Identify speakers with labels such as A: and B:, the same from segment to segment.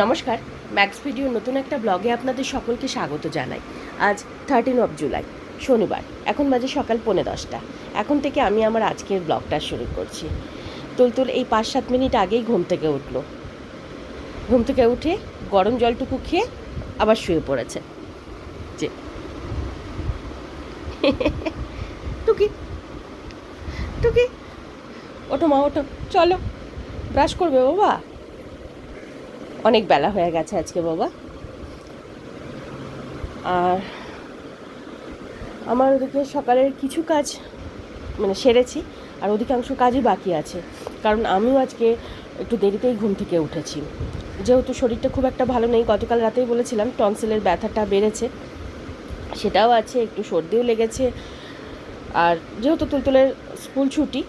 A: নমস্কার max video নতুন একটা ব্লগে আপনাদের সকলকে স্বাগত জানাই। আজ থার্টিন অফ জুলাই শনিবার, এখন বাজে সকাল পৌনে দশটা। এখন থেকে আমি আমার আজকের ব্লগটা শুরু করছি। তুলতুল এই পাঁচ সাত মিনিট আগেই ঘুম থেকে উঠল। ঘুম থেকে উঠে গরম জলটুকু খেয়ে আবার শুয়ে পড়েছে। যে। টুকি। টুকি। ওঠো মা, ওঠো। চলো। ব্রাশ করবে বাবা। অনেক বেলা হয়ে গেছে আজকে, বাবা। আর আমার ওদিকে সকালের কিছু কাজ মানে সেরেছি, আর অধিকাংশ কাজই বাকি আছে। কারণ আমিও আজকে একটু দেরিতেই ঘুম থেকে উঠেছি। যেহেতু শরীরটা খুব একটা ভালো নেই, গতকাল রাতেই বলেছিলাম টনসিলের ব্যথাটা বেড়েছে। সেটাও আছে, একটু সর্দিও লেগেছে। আর যেহেতু তুলতুলের স্কুল ছুটি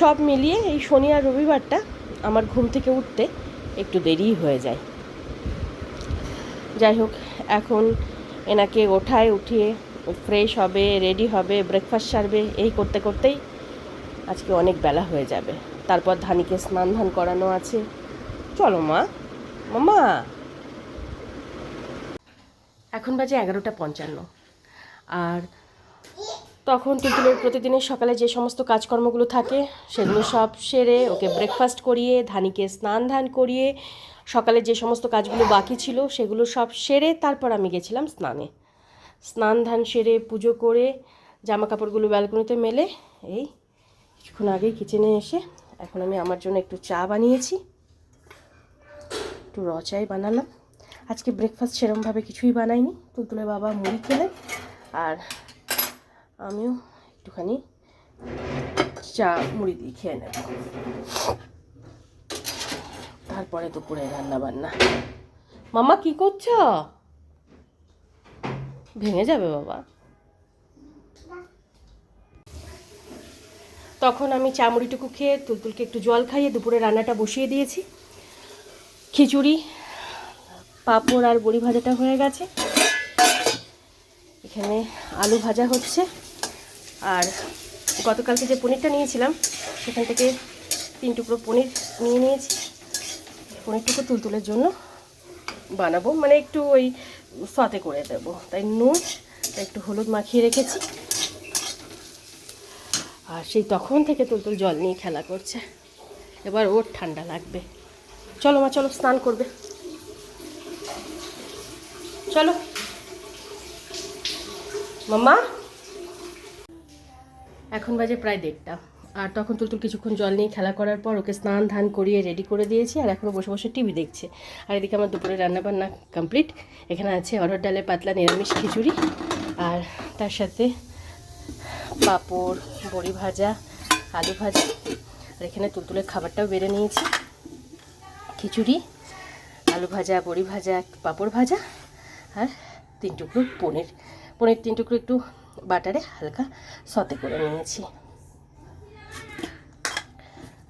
A: সব মিলিয়ে এই শনি আর রবিবারটা আমার ঘুম থেকে উঠতে একটু দেরিই হয়ে যায়। যাই হোক, এখন এনাকে ওঠায় উঠিয়ে ফ্রেশ হবে রেডি হবে ব্রেকফাস্ট সারবে, এই করতে করতেই আজকে অনেক বেলা হয়ে যাবে। তারপর ধানিকে স্নান ধান করানো আছে। চলো মা। মামা। এখন বাজে এগারোটা পঞ্চান্ন। আর তখন টুটুলের প্রতিদিনের সকালে যে সমস্ত কাজকর্মগুলো থাকে, সেগুলো সব সেরে ওকে ব্রেকফাস্ট করিয়ে, ধানিকে স্নান ধান করিয়ে, সকালে যে সমস্ত কাজগুলো বাকি ছিল, সেগুলো সব সেরে তারপর আমি গেছিলাম স্নানে। স্নান ধান সেরে, পুজো করে জামা কাপড়গুলো ব্যালকনিতে মেলে, এই কিছুক্ষণ আগেই কিচেনে এসে এখন আমি আমার জন্য একটু চা বানিয়েছি। একটু র চাই বানালাম। আজকে ব্রেকফাস্ট সেরমভাবে কিছুই বানাইনি। তুলতুলে বাবা মুড়ি খেলেন, আর আমিও একটুখানি চা মুড়ি দিয়ে খেয়ে নেব। তারপরে দুপুরে রান্না বান্না মামা কি করছ? ভেঙে যাবে বাবা। তখন আমি চা মুড়িটুকু খেয়ে তুলতুলকে একটু জল খাইয়ে দুপুরে রান্নাটা বসিয়ে দিয়েছি। খিচুড়ি, পাঁপড় আর বড়ি ভাজাটা হয়ে গেছে। এখানে আলু ভাজা হচ্ছে। আর গতকালকে যে পনিরটা নিয়েছিলাম, সেখান থেকে তিন টুকরো পনির নিয়ে নিয়েছি। পনিরটুকু তুলতুলের জন্য বানাবো। মানে একটু ওই সতে করে দেবো। তাই নুন, তাই একটু হলুদ মাখিয়ে রেখেছি। আর সেই তখন থেকে তুলতুল জল নিয়ে খেলা করছে। এবার ওর ঠান্ডা লাগবে। চলো মা, চলো স্নান করবে। চলো। মাম্মা? এখন বাজে প্রায় দেড়টা। আর তখন তুলতুল কিছুক্ষণ জল নিয়ে খেলা করার পর ওকে স্নান, ধান করিয়ে রেডি করে দিয়েছি আর এখনও বসে বসে টিভি দেখছে। আর এদিকে আমার দুপুরে রান্নাবান্না কমপ্লিট এখানে আছে অরহর ডালের পাতলা নিরামিষ খিচুড়ি আর তার সাথে পাঁপড়, বড়ি ভাজা, আলু ভাজা। আর এখানে তুলতুলের খাবারটাও বেড়ে নিয়েছি। খিচুড়ি, আলু ভাজা, বড়ি ভাজা, পাঁপড় ভাজা আর তিন টুকরো পনির। পনির তিন টুকরো একটু বাটারে হালকা সতে করে নিয়েছি।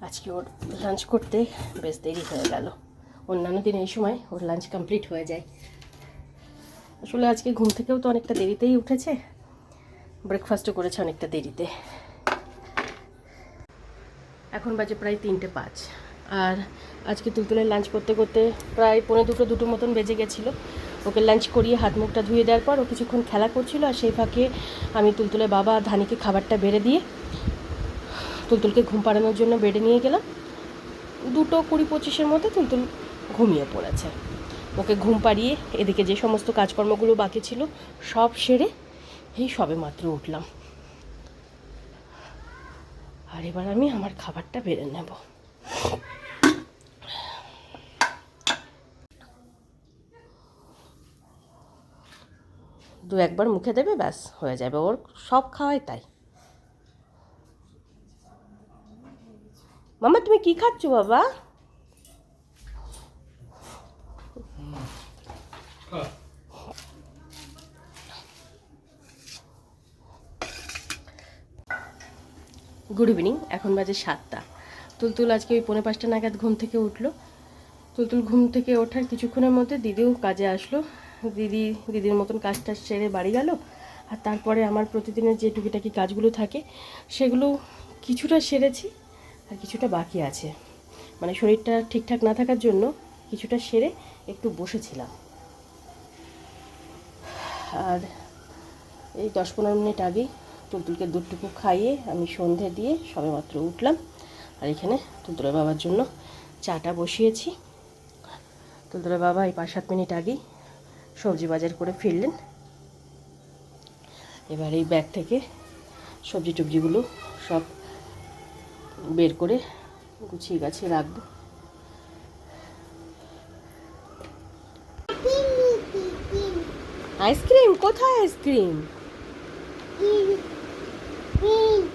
A: আজকে ওর লাঞ্চ করতে বেশ দেরি হয়ে গেল। অন্যান্য দিন এই সময় ওর লাঞ্চ কমপ্লিট হয়ে যায়। আসলে আজকে ঘুম থেকেও তো অনেকটা দেরিতেই উঠেছে। ব্রেকফাস্টও করেছে অনেকটা দেরিতে। এখন বাজে প্রায় তিনটে পাঁচ। আর আজকে তুলতুলের লাঞ্চ করতে করতে প্রায় পনেরো দুটো দুটো মতন বেজে গেছিল। ওকে লাঞ্চ করিয়ে হাত মুখটা ধুয়ে দেওয়ার পর ও কিছুক্ষণ খেলা করছিল আর সেই ফাঁকে আমি তুলতুলের বাবা ধানিকে খাবারটা বেড়ে দিয়ে তুলতুলকে ঘুম পাড়ানোর জন্য বেডে নিয়ে গেলাম। দুটো কুড়ি পঁচিশের মধ্যে তুলতুল ঘুমিয়ে পড়েছে। ওকে ঘুম পাড়িয়ে এদিকে যে সমস্ত কাজকর্মগুলো বাকি ছিল সব সেরে এই সবে মাত্র উঠলাম। আর এবার আমি আমার খাবারটা বেড়ে নেব। দু একবার মুখে দেবে, ব্যাস, হয়ে যাবে। ওর সব খাওয়াই তাই। মামা, তুমি কি খাচ্ছ বাবা? গুড ইভিনিং এখন বাজে সাতটা। তুলতুল আজকে ওই পৌনে পাঁচটা নাগাদ ঘুম থেকে উঠল। তুলতুল ঘুম থেকে ওঠার কিছুক্ষণের মধ্যে দিদিও কাজে আসলো। দিদি, দিদির মতন কাজটা সেরে বাড়ি গেল। আর তারপরে আমার প্রতিদিনের যে টুকিটাকি কাজগুলো থাকে, সেগুলো কিছুটা সেরেছি আর কিছুটা বাকি আছে। মানে শরীরটা ঠিকঠাক না থাকার জন্য কিছুটা সেরে একটু বসেছিলাম। আর এই দশ পনেরো মিনিট আগেই টুলটুলকে দুধটুকু খাইয়ে আমি সন্ধে দিয়ে সবেমাত্র উঠলাম। আর এখানে তুলতুলের বাবার জন্য চাটা বসিয়েছি। তুলতুলের বাবা এই পাঁচ সাত মিনিট আগেই সবজি বাজার করে ফিরলেন এবার এই ব্যাগ থেকে সবজি টবজিগুলো সব বের করে গুছিয়ে গাছিয়ে রাখব। আইসক্রিম? কোথায় আইসক্রিম?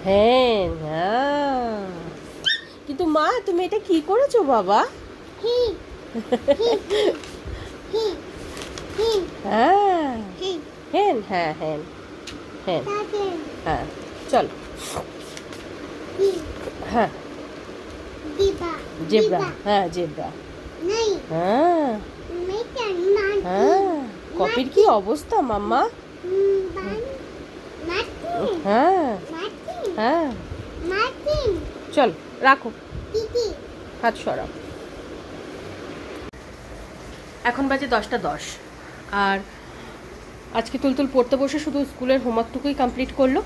A: হ্যাঁ হ্যাঁ। কিন্তু মা, তুমি এটা কি করেছ বাবা হ্যাঁ হ্যাঁ হ্যাঁ হ্যাঁ। হ্যাঁ চল। হ্যাঁ। জেব্রা হ্যাঁ জেব্রা হ্যাঁ। হ্যাঁ কপির কি অবস্থা মাম্মা? হ্যাঁ। হ্যাঁ। চল রাখো। হাত সরাও। এখন বাজে দশটা দশ। আর আজকে তুলতুল পড়তে বসে শুধু স্কুলের হোমওয়ার্কটুকুই কমপ্লিট করল।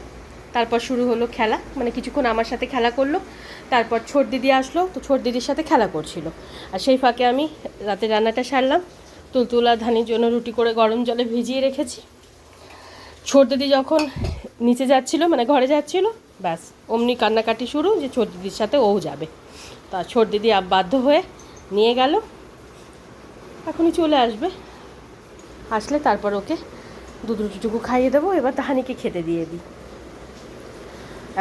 A: তারপর শুরু হলো খেলা মানে কিছুক্ষণ আমার সাথে খেলা করল। তারপর ছোট দিদি আসলো, তো ছোট দিদির সাথে খেলা করছিল। আর সেই ফাঁকে আমি রাতে রান্নাটা সারলাম। তুলতুল ধানির জন্য রুটি করে গরম জলে ভিজিয়ে রেখেছি। ছোট দিদি যখন নিচে যাচ্ছিল মানে ঘরে যাচ্ছিল, ব্যাস, অমনি কান্নাকাটি শুরু যে ছোট দিদির সাথে ও যাবে। তা ছোট দিদি বাধ্য হয়ে নিয়ে গেল। এখনই চলে আসবে। আসলে তারপর ওকে দুধ রুটিটুকু খাইয়ে দেবো, এবার তাহানিকে খেতে দিয়ে দিই।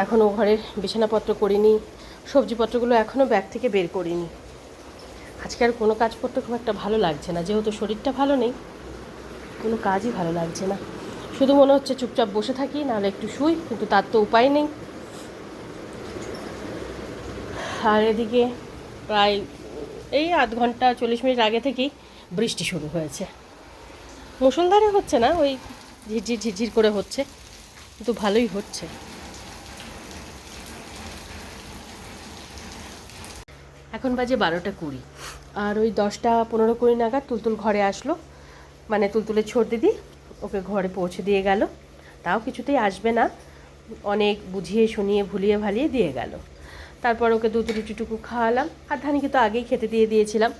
A: এখনও ঘরের বিছানাপত্র করিনি, সবজিপত্রগুলো এখনও ব্যাগ থেকে বের করিনি। আজকে আর কোনো কাজ করতে খুব একটা ভালো লাগছে না, যেহেতু শরীরটা ভালো নেই, কোনো কাজই ভালো লাগছে না। শুধু মনে হচ্ছে চুপচাপ বসে থাকি, নাহলে একটু শুই, কিন্তু তার তো উপায় নেই। আর এদিকে প্রায় এই আধ ঘণ্টা চল্লিশ মিনিট আগে থেকেই বৃষ্টি শুরু হয়েছে। মুসলধারে হচ্ছে না, ওই ঝিরঝির ঝিরঝির করে হচ্ছে, কিন্তু ভালোই হচ্ছে। এখন বাজে বারোটা কুড়ি, আর ওই দশটা পনেরো কুড়ি নাগাদ তুলতুল ঘরে আসলো। মানে তুলতুলের ছোট দিদি, ওকে ঘরে পৌঁছে দিয়ে গেল। তাও কিছুতেই আসবে না, অনেক বুঝিয়ে শুনিয়ে ভুলিয়ে ভালিয়ে দিয়ে গেল। তারপর ওকে দুধ রুটিটুকু খাওয়ালাম, আর ধানিকে তো আগেই খেতে দিয়ে দিয়েছিলাম।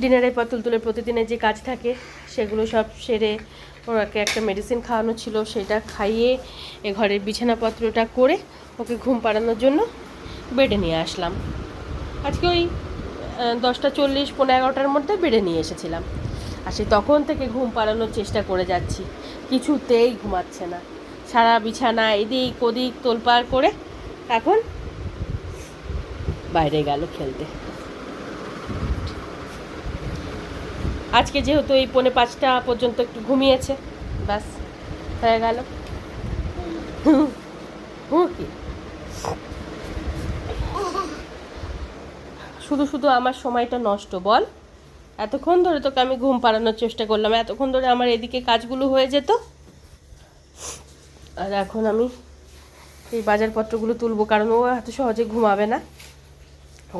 A: ডিনারের পর তুলতুলের প্রতিদিনের যে কাজ থাকে, সেগুলো সব সেরে ওনাকে একটা মেডিসিন খাওয়ানো ছিল, সেটা খাইয়ে এ ঘরের বিছানাপত্রটা করে ওকে ঘুম পাড়ানোর জন্য বেডে নিয়ে আসলাম। আজকে ওই দশটা চল্লিশ পনেরো এগারোটার মধ্যে বেডে নিয়ে এসেছিলাম। আর সে তখন থেকে ঘুম পাড়ানোর চেষ্টা করে যাচ্ছি, কিছুতেই ঘুমাচ্ছে না। সারা বিছানা এদিক ওদিক তোলপাড় করে এখন বাইরে গেল খেলতে। আজকে যেহেতু এই পৌনে পাঁচটা পর্যন্ত একটু ঘুমিয়েছে, ব্যাস, হয়ে গেল। শুধু শুধু আমার সময়টা নষ্ট, বল। এতক্ষণ ধরে তোকে আমি ঘুম পাড়ানোর চেষ্টা করলাম, এতক্ষণ ধরে আমার এদিকে কাজগুলো হয়ে যেত। আর এখন আমি এই বাজারপত্রগুলো তুলবো, কারণ ও এত সহজে ঘুমাবে না।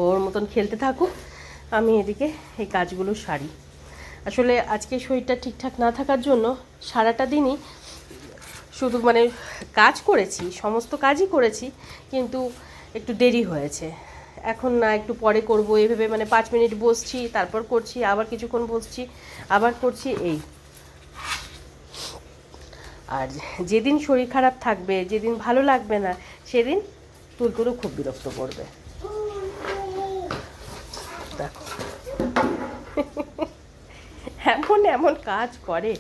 A: ওর মতন খেলতে থাকুক, আমি এদিকে এই কাজগুলো সারি। আসলে আজকে শরীরটা ঠিকঠাক না থাকার জন্য সারাটা দিনই শুধু মানে কাজ করেছি, সমস্ত কাজই করেছি, কিন্তু একটু দেরি হয়েছে। এখন না, একটু পরে করব এইভাবে মানে পাঁচ মিনিট বসছি, তারপর করছি, আবার কিছুক্ষণ বসছি, আবার করছি, এই। আর যেদিন শরীর খারাপ থাকবে, যেদিন ভালো লাগবে না, সেদিন তুলতুলও খুব বিরক্ত করবে। দেখো। এমন এমন কাজ করে।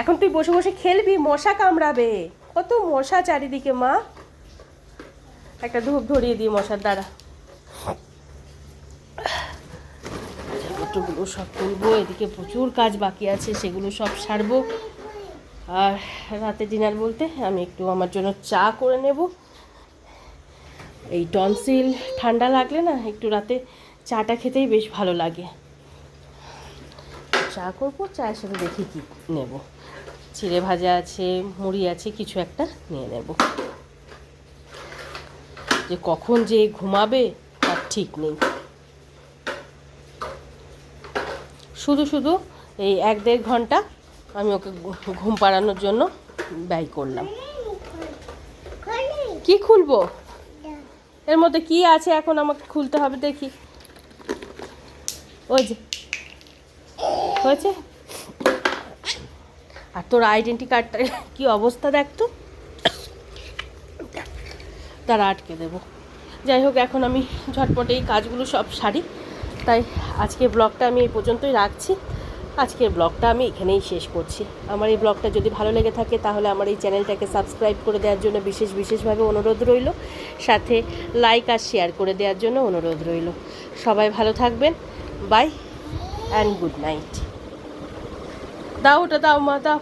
A: এখন তুই বসে বসে খেলবি, মশা কামড়াবে। কত মশা চারিদিকে, মা। একটা ধূপ ধরিয়ে দিই মশার দ্বারা। পত্রগুলো সব তুলবো, এদিকে প্রচুর কাজ বাকি আছে, সেগুলো সব সারবো। আর রাতে ডিনার বলতে আমি একটু আমার জন্য চা করে নেব। এই টনসিল ঠান্ডা লাগলে না, একটু রাতে চাটা খেতেই বেশ ভালো লাগে। চা করব, চায়ের সাথে দেখি কি নেব। চিড়ে ভাজা আছে, মুড়ি আছে, কিছু একটা নিয়ে নেব। যে কখন যে ঘুমাবে, তার ঠিক নেই। শুধু শুধু এই এক দেড় ঘণ্টা আমি ওকে ঘুম পাড়ানোর জন্য ব্যয় করলাম। কি খুলবো? এর মধ্যে কি আছে এখন আমাকে খুলতে হবে দেখি। ওই যে হয়েছে? আর তোর আইডেন্টি কার্ডটা কি অবস্থা দেখ তো? তারা আটকে দেবো। যাই হোক, এখন আমি ঝটপট এই কাজগুলো সব সারি। তাই আজকে ব্লগটা আমি এই পর্যন্তই রাখছি। আজকের ব্লগটা আমি এখানেই শেষ করছি। আমার এই ব্লগটা যদি ভালো লেগে থাকে, তাহলে আমার এই চ্যানেলটাকে সাবস্ক্রাইব করে দেওয়ার জন্য বিশেষ বিশেষভাবে অনুরোধ রইল। সাথে লাইক আর শেয়ার করে দেওয়ার জন্য অনুরোধ রইল। সবাই ভালো থাকবেন। বাই অ্যান্ড গুড নাইট দাও ওটা দাও মা দাও।